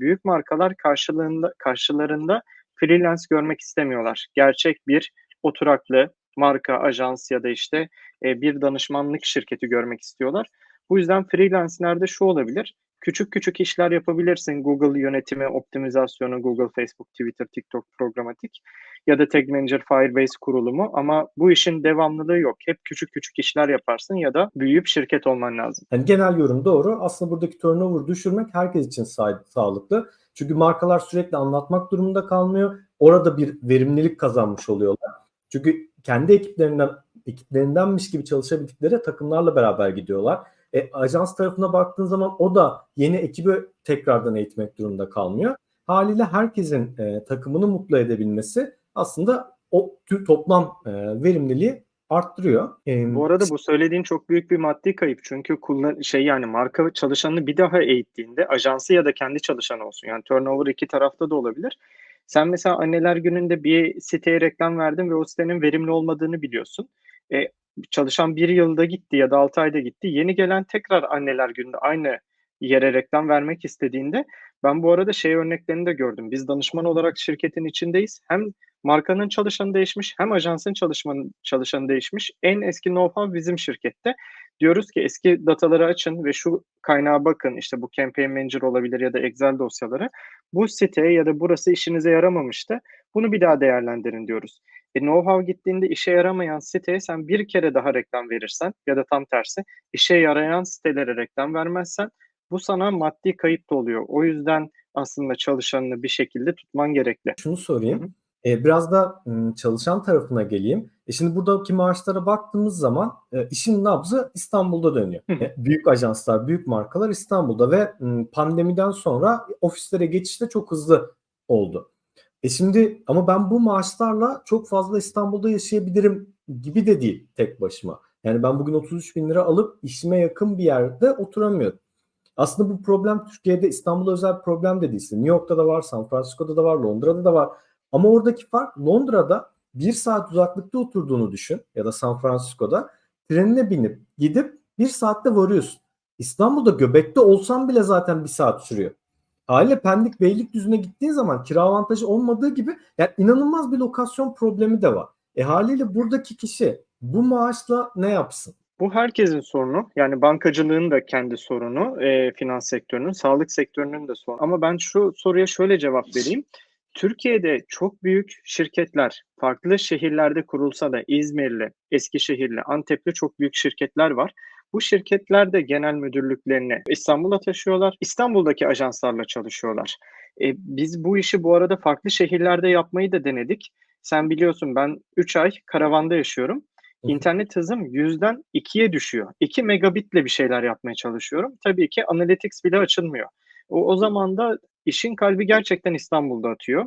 Büyük markalar karşılığında karşılarında freelance görmek istemiyorlar. Gerçek bir oturaklı marka, ajans ya da işte e, bir danışmanlık şirketi görmek istiyorlar. Bu yüzden freelancelerde şu olabilir. Küçük küçük işler yapabilirsin. Google yönetimi, optimizasyonu, Google, Facebook, Twitter, TikTok, programatik ya da Tag Manager, Firebase kurulumu ama bu işin devamlılığı yok. Hep küçük küçük işler yaparsın ya da büyüyüp şirket olman lazım. Yani genel yorum doğru. Aslında buradaki turnover düşürmek herkes için sa- sağlıklı. Çünkü markalar sürekli anlatmak durumunda kalmıyor. Orada bir verimlilik kazanmış oluyorlar. Çünkü kendi ekiplerinden ekiplerindenmiş gibi çalışabildikleri takımlarla beraber gidiyorlar. E, ajans tarafına baktığın zaman o da yeni ekibi tekrardan eğitmek durumunda kalmıyor. Haliyle herkesin e, takımını mutlu edebilmesi aslında o tür toplam e, verimliliği arttırıyor. E, Bu arada bu söylediğin çok büyük bir maddi kayıp. Çünkü kullan şey yani marka çalışanını bir daha eğittiğinde ajansı ya da kendi çalışan olsun. Yani turnover iki tarafta da olabilir. Sen mesela anneler gününde bir siteye reklam verdin ve o sitenin verimli olmadığını biliyorsun. E, çalışan bir yılda gitti ya da altı ayda gitti. Yeni gelen tekrar anneler gününde aynı yere reklam vermek istediğinde ben bu arada şey örneklerini de gördüm. Biz danışman olarak şirketin içindeyiz. Hem markanın çalışanı değişmiş hem ajansın çalışmanın çalışanı değişmiş. En eski know-how bizim şirkette. Diyoruz ki eski dataları açın ve şu kaynağa bakın. İşte bu campaign manager olabilir ya da Excel dosyaları. Bu site ya da burası işinize yaramamıştı. Bunu bir daha değerlendirin diyoruz. E, know-how gittiğinde işe yaramayan siteye sen bir kere daha reklam verirsen ya da tam tersi işe yarayan sitelere reklam vermezsen bu sana maddi kayıp da oluyor. O yüzden aslında çalışanını bir şekilde tutman gerekli. Şunu sorayım. E, biraz da çalışan tarafına geleyim. E şimdi buradaki maaşlara baktığımız zaman e, işin nabzı İstanbul'da dönüyor. E, büyük ajanslar, büyük markalar İstanbul'da ve pandemiden sonra ofislere geçiş de çok hızlı oldu. E şimdi ama ben bu maaşlarla çok fazla İstanbul'da yaşayabilirim gibi de değil tek başıma. Yani ben bugün 33 bin lira alıp işime yakın bir yerde oturamıyorum. Aslında bu problem Türkiye'de İstanbul'a özel bir problem de değil. New York'ta da var, San Francisco'da da var, Londra'da da var. Ama oradaki fark Londra'da bir saat uzaklıkta oturduğunu düşün ya da San Francisco'da trenine binip gidip bir saatte varıyorsun. İstanbul'da göbekte olsan bile zaten bir saat sürüyor. Haliyle Pendik Beylikdüzü'ne gittiğin zaman kira avantajı olmadığı gibi yani inanılmaz bir lokasyon problemi de var. E haliyle buradaki kişi bu maaşla ne yapsın? Bu herkesin sorunu. Yani bankacılığın da kendi sorunu, e, finans sektörünün, sağlık sektörünün de sorunu. Ama ben şu soruya şöyle cevap vereyim. Türkiye'de çok büyük şirketler, farklı şehirlerde kurulsa da İzmirli, Eskişehirli, Antepli çok büyük şirketler var. Bu şirketler de genel müdürlüklerini İstanbul'a taşıyorlar. İstanbul'daki ajanslarla çalışıyorlar. E, biz bu işi bu arada farklı şehirlerde yapmayı da denedik. Sen biliyorsun ben 3 ay karavanda yaşıyorum. İnternet hızım yüzden 2'ye düşüyor. 2 megabitle bir şeyler yapmaya çalışıyorum. Tabii ki Analytics bile açılmıyor. O, o zaman da işin kalbi gerçekten İstanbul'da atıyor.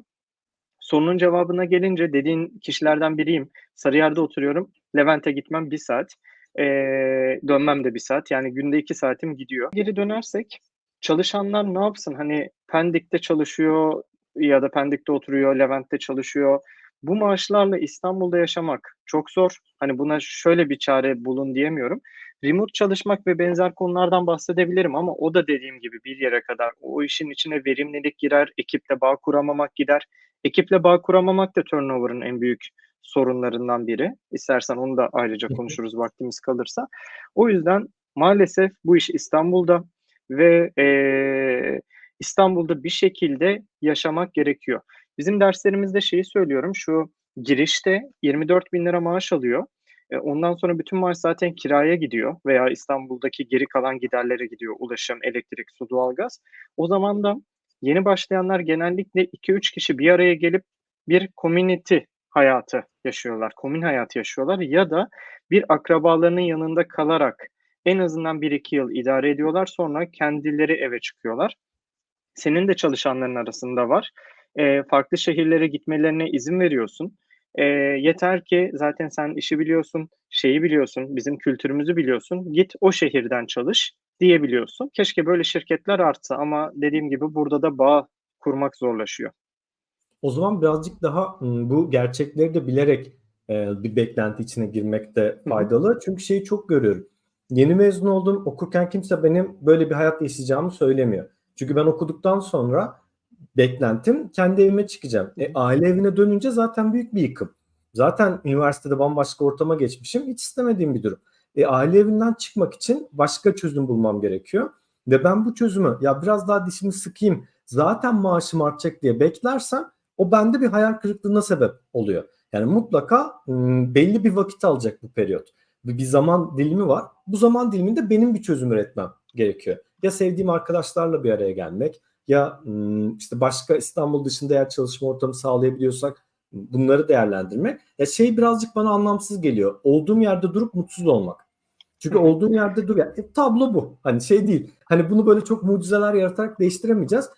Sorunun cevabına gelince dediğin kişilerden biriyim. Sarıyer'de oturuyorum. Levent'e gitmem bir saat. Ee, dönmem de bir saat. Yani günde iki saatim gidiyor. Geri dönersek çalışanlar ne yapsın? Hani Pendik'te çalışıyor ya da Pendik'te oturuyor, Levent'te çalışıyor. Bu maaşlarla İstanbul'da yaşamak çok zor. Hani buna şöyle bir çare bulun diyemiyorum. Remote çalışmak ve benzer konulardan bahsedebilirim ama o da dediğim gibi bir yere kadar. O işin içine verimlilik girer, ekiple bağ kuramamak gider. Ekiple bağ kuramamak da turnover'ın en büyük sorunlarından biri. İstersen onu da ayrıca konuşuruz vaktimiz kalırsa. O yüzden maalesef bu iş İstanbul'da ve eee, İstanbul'da bir şekilde yaşamak gerekiyor. Bizim derslerimizde şeyi söylüyorum, şu girişte 24 bin lira maaş alıyor. E, ondan sonra bütün maaş zaten kiraya gidiyor veya İstanbul'daki geri kalan giderlere gidiyor. Ulaşım, elektrik, su, doğalgaz. O zaman da yeni başlayanlar genellikle 2-3 kişi bir araya gelip bir community hayatı yaşıyorlar, komün hayatı yaşıyorlar ya da bir akrabalarının yanında kalarak en azından 1-2 yıl idare ediyorlar. Sonra kendileri eve çıkıyorlar. Senin de çalışanların arasında var. E, farklı şehirlere gitmelerine izin veriyorsun. E, yeter ki zaten sen işi biliyorsun, şeyi biliyorsun, bizim kültürümüzü biliyorsun. Git o şehirden çalış diyebiliyorsun. Keşke böyle şirketler artsa ama dediğim gibi burada da bağ kurmak zorlaşıyor. O zaman birazcık daha bu gerçekleri de bilerek e, bir beklenti içine girmekte Hı hı. faydalı. Çünkü şeyi çok görüyorum. Yeni mezun oldum, okurken kimse benim böyle bir hayat yaşayacağımı söylemiyor. Çünkü ben okuduktan sonra beklentim kendi evime çıkacağım. E, aile evine dönünce zaten büyük bir yıkım. Zaten üniversitede bambaşka ortama geçmişim. Hiç istemediğim bir durum. E, aile evinden çıkmak için başka çözüm bulmam gerekiyor. Ve ben bu çözümü ya biraz daha dişimi sıkayım zaten maaşım artacak diye beklersem o bende bir hayal kırıklığına sebep oluyor. Yani mutlaka belli bir vakit alacak bu periyot. Bir, zaman dilimi var. Bu zaman diliminde benim bir çözüm üretmem gerekiyor. Ya sevdiğim arkadaşlarla bir araya gelmek ya işte başka İstanbul dışında eğer çalışma ortamı sağlayabiliyorsak bunları değerlendirmek. Ya şey birazcık bana anlamsız geliyor. Olduğum yerde durup mutsuz olmak. Çünkü olduğum yerde dur ya e, tablo bu. Hani şey değil. Hani bunu böyle çok mucizeler yaratarak değiştiremeyeceğiz.